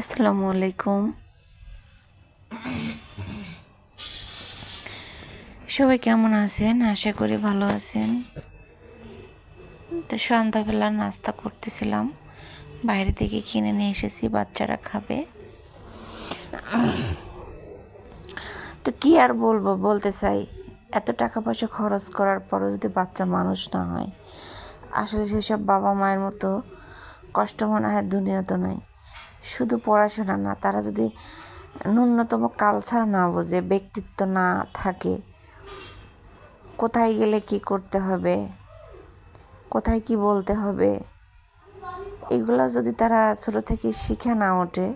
আসসালামু আলাইকুম। সবাই কেমন আছেন? আশা করি ভালো আছেন। তো সন্ধ্যাবেলা নাস্তা করতেছিলাম। বাইরে থেকে কিনে নিয়ে এসেছি, বাচ্চারা খাবে। তো কি আর বলব, বলতে চাই, এত টাকা পয়সা খরচ করার পরও যদি বাচ্চা মানুষ না হয়, আসলে সেসব বাবা মায়ের মতো কষ্ট মনে হয় দুনিয়া তো নাই। শুধু পড়াশোনা না, তারা যদি ন্যূনতম কালচার না বোঝে, ব্যক্তিত্ব না থাকে, কোথায় গেলে কি করতে হবে, কোথায় কি বলতে হবে, এগুলো যদি তারা ছোটো থেকে শিখে না ওঠে,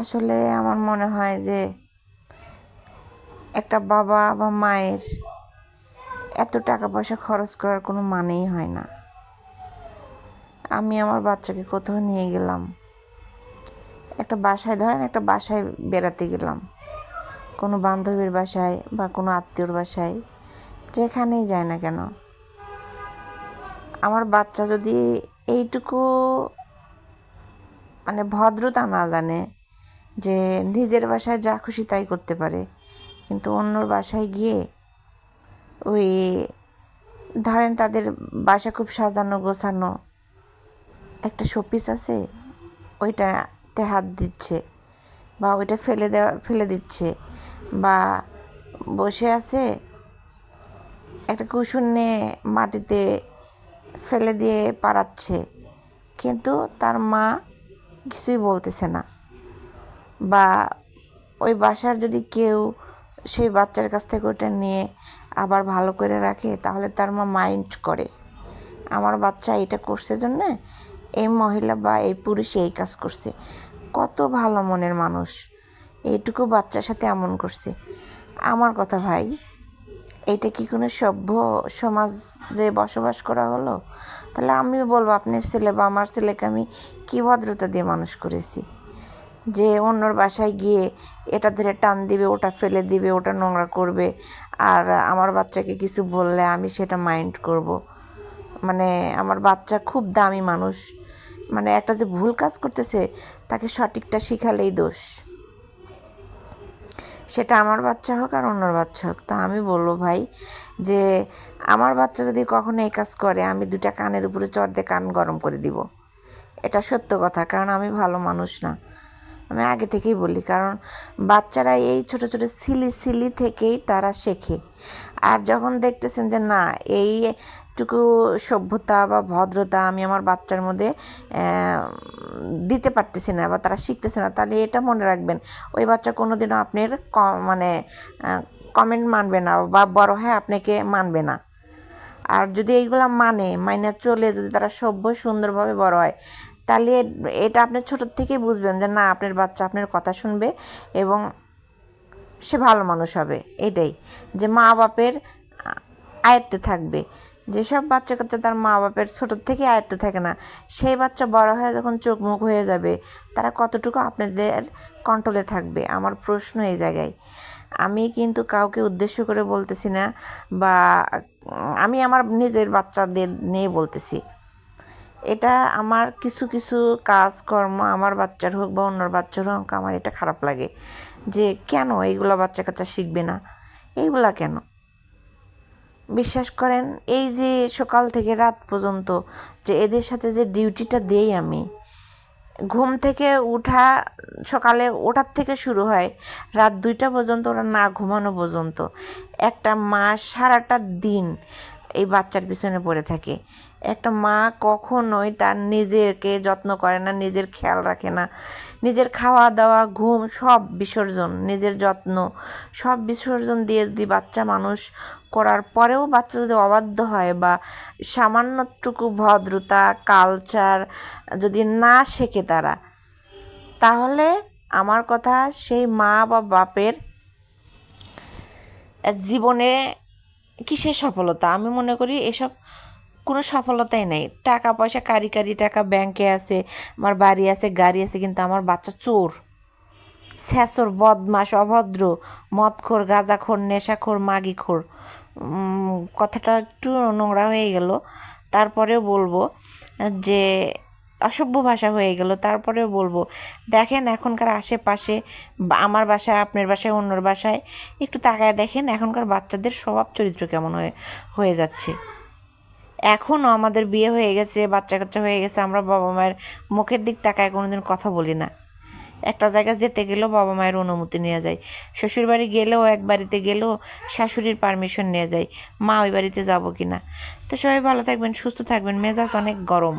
আসলে আমার মনে হয় যে একটা বাবা বা মায়ের এত টাকা পয়সা খরচ করার কোনো মানেই হয় না। আমি আমার বাচ্চাকে কোথাও নিয়ে গেলাম। একটা বাসায়, ধরেন একটা বাসায় বেড়াতে গেলাম। কোনো বান্ধবীর বাসায় বা কোনো আত্মীয়র বাসায়, যেখানেই যায় না কেন। আমার বাচ্চা যদি এইটুকু মানে ভদ্রতা না জানে যে নিজের বাসায় যা খুশি তাই করতে পারে, কিন্তু অন্যর বাসায় গিয়ে ওই ধরেন তাদের বাসা খুব সাজানো গোছানো একটা শোপিস আছে ওইটাতে হাত দিচ্ছে বা ওইটা ফেলে দেওয়া, ফেলে দিচ্ছে বা বসে আছে, একটা কুসুন নিয়ে মাটিতে ফেলে দিয়ে পাড়াচ্ছে। কিন্তু তার মা কিছুই বলতেছে না। বা ওই বাসার যদি কেউ সেই বাচ্চার কাছ থেকে ওটা নিয়ে আবার ভালো করে রাখে, তাহলে তার মা মাইন্ড করে। আমার বাচ্চা এটা করছে জন্যে এই মহিলা বা এই পুরুষ এই কাজ করছে। কত ভালো মনের মানুষ। এইটুকু বাচ্চার সাথে এমন করছে। আমার কথা ভাই এটা কি কোনো সভ্য সমাজে বসবাস করা হলো? তাহলে আমি বলব আপনার ছেলে বা আমার ছেলেকে আমি কী ভদ্রতা দিয়ে মানুষ করেছি? যে অন্যর বাসায় গিয়ে এটা ধরে টান দিবে, ওটা ফেলে দিবে, ওটা নোংরা করবে, আর আমার বাচ্চাকে কিছু বললে আমি সেটা মাইন্ড করব। মানে আমার বাচ্চা খুব দামি মানুষ। মানে একটা যে ভুল কাজ করতেছে, তাকে সঠিকটা শিখালেই দোষ। সেটা আমার বাচ্চা হোক আর অন্যর বাচ্চা হোক। তো আমি বলব ভাই যে, আমার বাচ্চা যদি কখনো এই কাজ করে, আমি দুটা কানের উপরে চড় দিয়ে কান গরম করে দিব। এটা সত্য কথা, কারণ আমি ভালো মানুষ না। আমি আগে থেকেই বলি, কারণ বাচ্চারা এই ছোট ছোট সিলি সিলি থেকেই তারা শেখে। আর যখন দেখতেছেন যে না, এইটুকু সভ্যতা বা ভদ্রতা আমি আমার বাচ্চার মধ্যে দিতে পারতেছি না বা তারা শিখতেছে না, তাহলে এটা মনে রাখবেন, ওই বাচ্চা কোনো দিনও আপনার ক মানে কমেন্ট মানবে না বা বড় হ্যাঁ আপনাকে মানবে না। আর যদি এইগুলো মানে মাইনে চলে যদি তারা সভ্য সুন্দরভাবে বড় হয় তাহলে এটা আপনি ছোটোর থেকেই বুঝবেন যে না, আপনার বাচ্চা আপনার কথা শুনবে এবং সে ভালো মানুষ হবে, এটাই। যে মা বাপের আয়ত্তে থাকবে। যেসব বাচ্চা কাচ্চা তার মা বাপের ছোটোর থেকে আয়ত্তে থাকে না। সেই বাচ্চা বড় হয়ে যখন চোখ মুখ হয়ে যাবে, তারা কতটুকু আপনাদের কন্ট্রোলে থাকবে? আমার প্রশ্ন এই জায়গায়। আমি কিন্তু কাউকে উদ্দেশ্য করে বলতেছি না বা আমি আমার নিজের বাচ্চাদের নিয়ে বলতেছি। এটা আমার কিছু কিছু কাজকর্ম, আমার বাচ্চার হোক বা অন্যর বাচ্চার হোক, আমার এটা খারাপ লাগে। যে কেন এইগুলো বাচ্চা কাচ্চা শিখবে না? এইগুলা কেন? বিশ্বাস করেন, এই যে সকাল থেকে রাত পর্যন্ত যে এদের সাথে যে ডিউটিটা দেই আমি, ঘুম থেকে উঠা, সকালে ওঠার থেকে শুরু হয়, রাত দুইটা পর্যন্ত ওরা না ঘুমানো পর্যন্ত। একটা মাস সারাটা দিন এই বাচ্চার পিছনে পড়ে থাকে। একটা মা কখনোই তার নিজেকে যত্ন করে না, নিজের খেয়াল রাখে না। নিজের খাওয়া দাওয়া ঘুম সব বিসর্জন, নিজের যত্ন সব বিসর্জন দিয়ে যদি বাচ্চা মানুষ করার পরেও বাচ্চা যদি অবাধ্য হয় বা সামান্যটুকু ভদ্রতা কালচার যদি না শেখে তারা, তাহলে আমার কথা সেই মা বা বাপের জীবনে কিসের সফলতা? আমি মনে করি এসব কোনো সফলতাই নেই। টাকা পয়সা, কারি কারি টাকা ব্যাংকে আছে, আমার বাড়ি আছে, গাড়ি আছে, কিন্তু আমার বাচ্চা চোর। স্যাসর বদমাস অভদ্র, মদখোর, গাঁজাখোর, নেশাখোর, মাগিখোর। কথাটা একটু নোংরা হয়ে গেল। তারপরেও বলব যে, অসভ্য ভাষা হয়ে গেল। তারপরেও বলব, দেখেন এখনকার আশেপাশে, আমার বাসায়, আপনার বাসায়, অন্যর বাসায়, একটু তাকায় দেখেন এখনকার বাচ্চাদের স্বভাব চরিত্র কেমন হয়ে হয়ে যাচ্ছে। এখনও আমাদের বিয়ে হয়ে গেছে বাচ্চা কাচ্চা হয়ে গেছে, আমরা বাবা মায়ের মুখের দিক তাকায় কোনোদিন কথা বলি না। একটা জায়গায় যেতে গেলেও বাবা মায়ের অনুমতি নিয়ে যায়। শ্বশুর বাড়ি গেলেও, এক বাড়িতে গেলেও শাশুড়ির পারমিশন নিয়ে যায়, মা ওই বাড়িতে যাব কি না তো সবাই ভালো থাকবেন, সুস্থ থাকবেন, মেজাজ অনেক গরম।